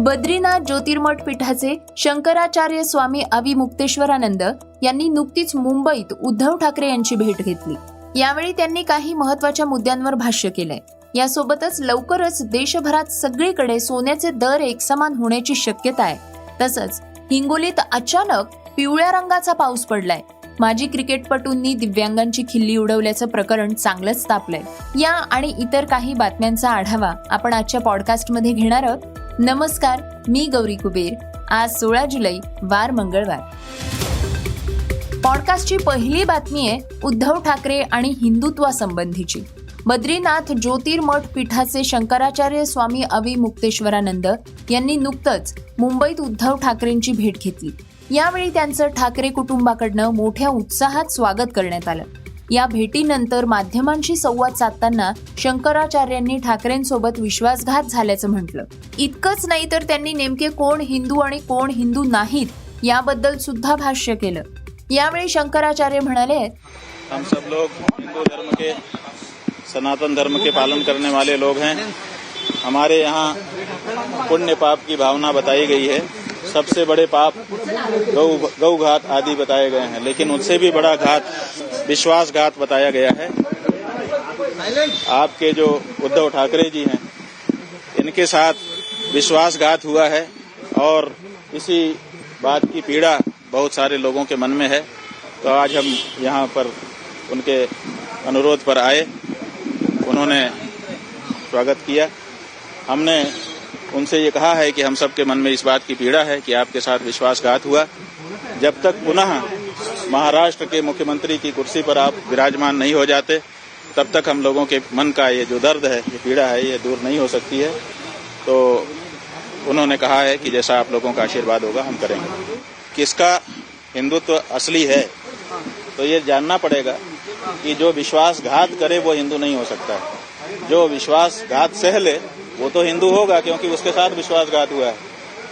बद्रीनाथ ज्योतिर्मठ पीठाचे शंकराचार्य स्वामी अविमुक्तेश्वरानंद यांनी नुकतीच मुंबईत उद्धव ठाकरे यांची भेट घेतली. यावेळी त्यांनी काही महत्त्वाच्या मुद्द्यांवर भाष्य केलंय. यासोबतच लवकरच देशभरात सगळीकडे सोन्याचे दर एकसमान होण्याची शक्यता आहे. तसंच हिंगोलीत अचानक पिवळ्या रंगाचा पाऊस पडलाय. माजी क्रिकेटपटूंनी दिव्यांगांची खिल्ली उडवल्याचं प्रकरण चांगलंच तापलंय. या आणि इतर काही बातम्यांचा आढावा आपण आजच्या पॉडकास्टमध्ये घेणार आहोत. नमस्कार मी गौरी कुबेर. आज सोळा जुलै वार मंगळवार. पॉडकास्टची पहिली बातमी आहे उद्धव ठाकरे आणि हिंदुत्वासंबंधीची. बद्रीनाथ ज्योतिर्मठ पीठाचे शंकराचार्य स्वामी अविमुक्तेश्वरानंद यांनी नुकतंच मुंबईत उद्धव ठाकरेंची भेट घेतली. यावेळी त्यांचं ठाकरे कुटुंबाकडनं मोठ्या उत्साहात स्वागत करण्यात आलं. या भेटीनंतर माध्यमांशी संवाद साधताना शंकराचार्यांनी ठाकरेंसोबत विश्वासघात झाल्याचं म्हटलं. इतकंच नाही तर त्यांनी नेमके कोण हिंदू आणि कोण हिंदू नाहीत याबद्दल सुद्धा भाष्य केलं. यावेळी शंकराचार्य म्हणाले हम सब लोग हिंदू धर्म के सनातन धर्म के पालन करने वाले लोग हैं। हमारे यहाँ पुण्य पाप की भावना बताई गई है। सबसे बड़े पाप गौ गौ घात आदि बताए गए हैं लेकिन उससे भी बड़ा घात विश्वासघात बताया गया है। आपके जो उद्धव ठाकरे जी हैं, इनके साथ विश्वासघात हुआ है और इसी बात की पीड़ा बहुत सारे लोगों के मन में है। तो आज हम यहाँ पर उनके अनुरोध पर आए। उन्होंने स्वागत किया। हमने उनसे ये कहा है कि हम सबके मन में इस बात की पीड़ा है कि आपके साथ विश्वासघात हुआ। जब तक पुनः महाराष्ट्र के मुख्यमंत्री की कुर्सी पर आप विराजमान नहीं हो जाते, तब तक हम लोगों के मन का ये जो दर्द है, ये पीड़ा है, ये दूर नहीं हो सकती है। तो उन्होंने कहा है कि जैसा आप लोगों का आशीर्वाद होगा, हम करेंगे। किसका हिंदुत्व असली है तो ये जानना पड़ेगा कि जो विश्वासघात करे, वो हिंदू नहीं हो सकता है। जो विश्वासघात सह ले, वो तो हिंदू होगा, क्योंकि उसके साथ विश्वासघात हुआ है।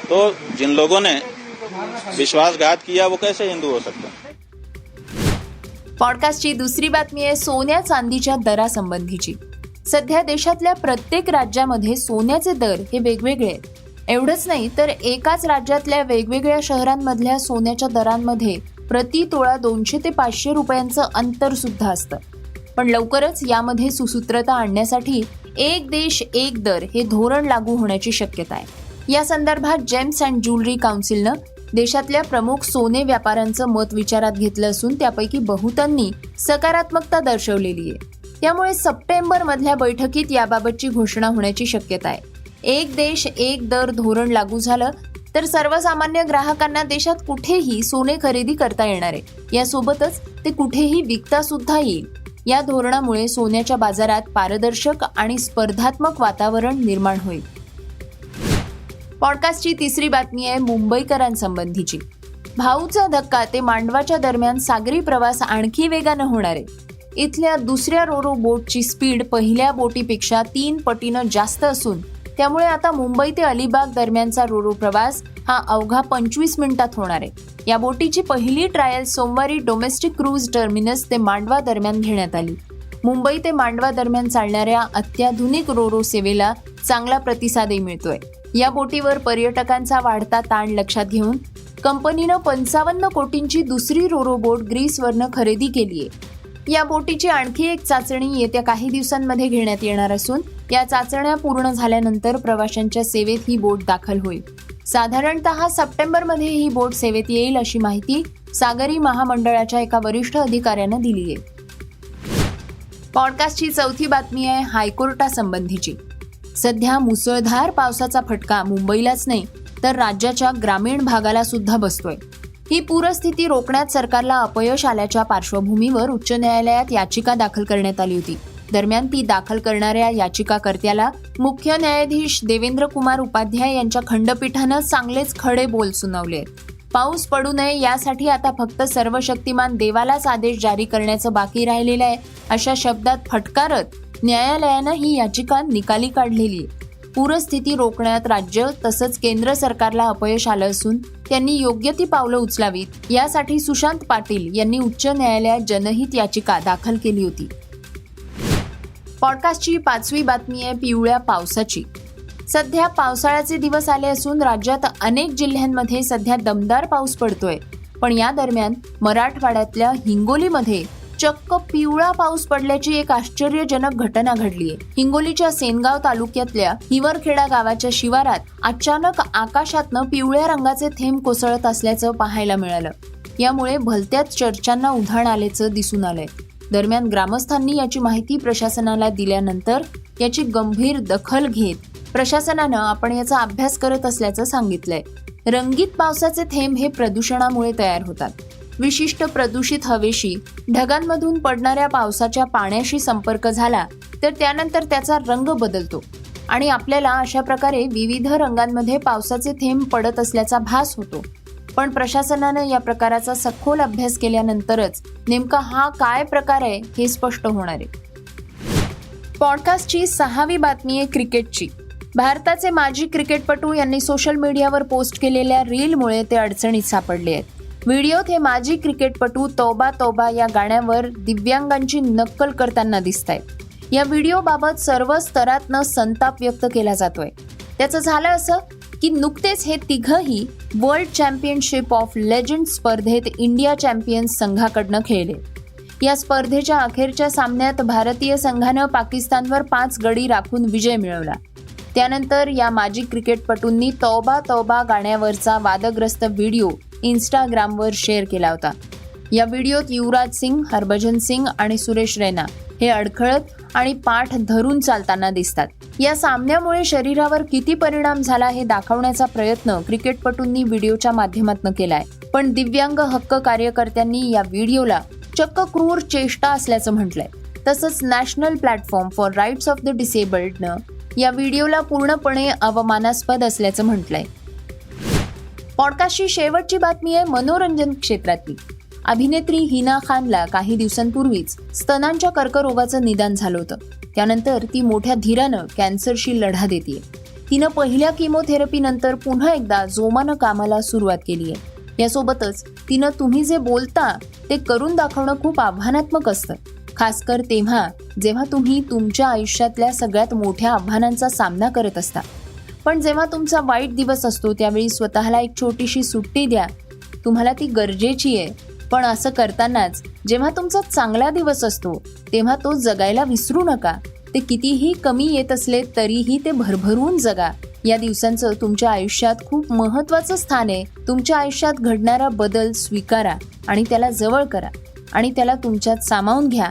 तो जिन लोगों ने विश्वासघात किया, वो कैसे हिंदू हो सकता है? पॉडकास्टची दुसरी बातमी आहे सोन्या चांदीच्या दरासंबंधीची. सध्या देशातल्या प्रत्येक राज्यामध्ये सोन्याचे दर हे वेगवेगळे आहेत. एवढंच नाही तर एकाच राज्यातल्या वेगवेगळ्या शहरांमधल्या सोन्याच्या दरांमध्ये प्रति तोळा दोनशे ते पाचशे रुपयांचं अंतर सुद्धा असतं. पण लवकरच यामध्ये सुसूत्रता आणण्यासाठी एक देश एक दर हे धोरण लागू होण्याची शक्यता आहे. या संदर्भात जेम्स अँड ज्वेलरी काउन्सिलनं देशातल्या प्रमुख सोने व्यापाऱ्यांचं मत विचारात घेतलं असून त्यापैकी बहुतांनी सकारात्मकता दर्शवलेली आहे. त्यामुळे सप्टेंबर मधल्या बैठकीत याबाबतची घोषणा होण्याची शक्यता आहे. एक देश एक दर धोरण लागू झालं तर सर्वसामान्य ग्राहकांना देशात कुठेही सोने खरेदी करता येणार आहे. यासोबतच ते कुठेही विकता सुद्धा येईल. या धोरणामुळे सोन्याच्या बाजारात पारदर्शक आणि स्पर्धात्मक वातावरण निर्माण होईल. पॉडकास्टची तिसरी बातमी आहे मुंबईकरांसंबंधीची. भाऊचा धक्का ते मांडवाच्या दरम्यान सागरी प्रवास आणखी वेगानं होणार आहे. इथल्या दुसऱ्या रोरो बोटची स्पीड पहिल्या बोटीपेक्षा तीन पटीनं जास्त असून त्यामुळे आता मुंबई ते अलिबाग दरम्यानचा रोरो प्रवास हा अवघा पंचवीस मिनिटात होणार आहे. या बोटीची पहिली ट्रायल सोमवारी डोमेस्टिक क्रूज टर्मिनस ते मांडवा दरम्यान घेण्यात आली. मुंबई ते मांडवा दरम्यान चालणाऱ्या अत्याधुनिक रोरो सेवेला चांगला प्रतिसादही मिळतोय. या बोटीवर पर्यटकांचा वाढता ताण लक्षात घेऊन कंपनीनं पंचावन्न कोटींची दुसरी रोरो बोट ग्रीसवरनं खरेदी केली आहे या बोटीची आणखी एक चाचणी येत्या काही दिवसांमध्ये घेण्यात येणार असून या चाचण्या पूर्ण झाल्यानंतर प्रवाशांच्या सेवेत ही बोट दाखल होईल. साधारणतः सप्टेंबरमध्ये ही बोट सेवेत येईल अशी माहिती सागरी महामंडळाच्या एका वरिष्ठ अधिकाऱ्यानं दिली आहे पॉडकास्टची चौथी बातमी आहे हायकोर्टासंबंधीची. सध्या मुसळधार पावसाचा फटका मुंबईलाच नाही तर राज्याच्या ग्रामीण भागाला सुद्धा बसतोय. ही पूरस्थिती रोखण्यात सरकारला अपयश आल्याच्या पार्श्वभूमीवर उच्च न्यायालयात याचिका दाखल करण्यात आली होती. दरम्यान ती दाखल करणाऱ्या याचिकाकर्त्याला मुख्य न्यायाधीश देवेंद्र कुमार उपाध्याय यांच्या खंडपीठानं चांगलेच खडे बोल सुनावले पाऊस पडू नये यासाठी आता फक्त सर्वशक्तिमान देवालाच आदेश जारी करण्याचं बाकी राहिलेलं आहे. अशा शब्दात फटकारत न्यायालयानं ही याचिका निकाली काढलेली. पूरस्थिती रोखण्यात राज्य तसंच केंद्र सरकारला अपयश आलं असून त्यांनी योग्य ती पावलं उचलावीत. यासाठी सुशांत पाटील यांनी उच्च न्यायालयात जनहित याचिका दाखल केली होती. पॉडकास्टची पाचवी बातमी आहे पिवळ्या पावसाची. सध्या पावसाळ्याचे दिवस आले असून राज्यात अनेक जिल्ह्यांमध्ये सध्या दमदार पाऊस पडतोय. पण या दरम्यान मराठवाड्यातल्या हिंगोलीमध्ये चक्क पिवळा पाऊस पडल्याची एक आश्चर्यजनक घटना घडलीय. हिंगोलीच्या सेनगाव तालुक्यातल्या हिवरखेडा गावाच्या शिवारात अचानक आकाशातनं पिवळ्या रंगाचे थेंब कोसळत असल्याचं पाहायला मिळालं. यामुळे भलत्याच चर्चांना उधाण आल्याचं दिसून आलंय. दरम्यान ग्रामस्थांनी याची माहिती प्रशासनाला दिल्यानंतर याची गंभीर दखल घेत प्रशासनानं आपण याचा अभ्यास करत असल्याचं सांगितलंय. रंगीत पावसाचे थेंब हे प्रदूषणामुळे तयार होतात. विशिष्ट प्रदूषित हवेशी ढगांमधून पडणाऱ्या पावसाच्या पाण्याशी संपर्क झाला तर त्यानंतर त्याचा रंग बदलतो. आणि आपल्याला अशा प्रकारे विविध रंगांमध्ये पावसाचे थेंब पडत असल्याचा भास होतो. पण प्रशासनानं या प्रकाराचा सखोल अभ्यास केल्यानंतरच नेमका हा काय प्रकार आहे हे स्पष्ट होणार आहे. पॉडकास्टची सहावी बातमी आहे क्रिकेटची. भारताचे माजी क्रिकेटपटू यांनी सोशल मीडियावर पोस्ट केलेल्या रीलमुळे ते अडचणीत सापडले आहेत. व्हिडिओत हे माजी क्रिकेटपटू तौबा तौबा या गाण्यावर दिव्यांगांची नक्कल करताना दिसत आहेत या व्हिडिओबाबत सर्व स्तरातनं संताप व्यक्त केला जातोय. त्याचं झालं असं की नुकतेच हे तिघही वर्ल्ड चॅम्पियनशिप ऑफ लेजंड स्पर्धेत इंडिया चॅम्पियन्स संघाकडनं खेळले. या स्पर्धेच्या अखेरच्या सामन्यात भारतीय संघानं पाकिस्तानवर पाच गडी राखून विजय मिळवला. त्यानंतर या माजी क्रिकेटपटूंनी तौबा तौबा गाण्यावरचा वादग्रस्त व्हिडिओ इंस्टाग्रामवर शेअर केला होता. या व्हिडिओत युवराज सिंग हरभजन सिंग आणि सुरेश रैना हे अडखळत आणि पाठ धरून चालताना दिसतात. या सामन्यामुळे शरीरावर किती परिणाम झाला हे दाखवण्याचा प्रयत्न क्रिकेटपटूंनी व्हिडिओच्या माध्यमातून केलाय. पण दिव्यांग हक्क कार्यकर्त्यांनी या व्हिडिओला चक्क क्रूर चेष्टा असल्याचं म्हटलंय. तसंच national platform for rights of the डिसेबल्डनं या व्हिडिओला पूर्णपणे अवमानास्पद असल्याचं म्हटलंय. पॉडकास्टची शेवटची बातमी आहे मनोरंजन क्षेत्रातली. अभिनेत्री हिना खानला काही दिवसांपूर्वीच स्तनांच्या कर्करोगाचं निदान झालं होतं. त्यानंतर ती मोठ्या धीरानं कॅन्सरशी लढा देते तिनं पहिल्या किमोथेरपीनंतर पुन्हा एकदा जोमानं कामाला सुरुवात केली आहे यासोबतच तिनं तुम्ही जे बोलता ते करून दाखवणं खूप आव्हानात्मक असतं. खासकर तेव्हा जेव्हा तुम्ही तुमच्या आयुष्यातल्या सगळ्यात मोठ्या आव्हानांचा सामना करत असता. पण जेव्हा तुमचा वाईट दिवस असतो त्यावेळी स्वतःला एक छोटीशी सुट्टी द्या. तुम्हाला ती गरजेची आहे. पण असं करतानाच जेव्हा तुमचा चांगला दिवस असतो तेव्हा तो जगायला विसरू नका. ते कितीही कमी येत असले तरीही ते भरभरून जगा. या दिवसांचं तुमच्या आयुष्यात खूप महत्वाचं स्थान आहे. तुमच्या आयुष्यात घडणारा बदल स्वीकारा आणि त्याला जवळ करा. आणि त्याला तुमच्यात सामावून घ्या.